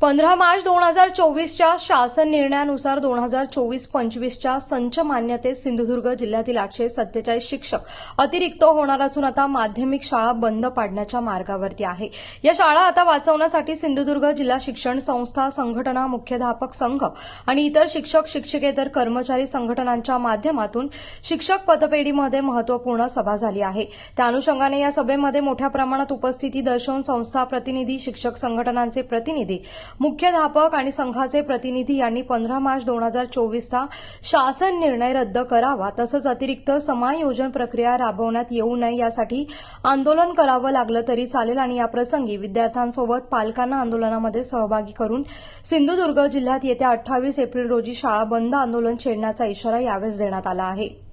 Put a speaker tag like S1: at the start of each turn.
S1: पंधरा मार्च दोन हजार चोवीसच्या शासन निर्णयानुसार दोन हजार चोवीस पंचवीसच्या संच मान्यतेत सिंधुदुर्ग जिल्ह्यातील आठशे सत्तेचाळीस शिक्षक अतिरिक्त होणार असून आता माध्यमिक शाळा बंद पाडण्याच्या मार्गावरती आहे. या शाळा आता वाचवण्यासाठी सिंधुदुर्ग जिल्हा शिक्षण संस्था संघटना मुख्याध्यापक संघ आणि इतर शिक्षक शिक्षकेतर कर्मचारी संघटनांच्या माध्यमातून शिक्षक पतपेढीमध्ये महत्त्वपूर्ण सभा झाली आहे. त्या अनुषंगाने या सभेमध्ये मोठ्या प्रमाणात उपस्थिती दर्शवून संस्था प्रतिनिधी शिक्षक संघटनांचे प्रतिनिधी मुख्याध्यापक आणि संघाचे प्रतिनिधी यांनी पंधरा मार्च दोन हजार चोवीसचा शासन निर्णय रद्द करावा तसंच अतिरिक्त समायोजन प्रक्रिया राबवण्यात येऊ नये यासाठी आंदोलन करावं लागलं तरी चालेल आणि या प्रसंगी विद्यार्थ्यांसोबत पालकांना आंदोलनामध्ये सहभागी करून सिंधुदुर्ग जिल्ह्यात येत्या अठ्ठावीस एप्रिल रोजी शाळा बंद आंदोलन छेडण्याचा इशारा यावेळेस देण्यात आला आहे.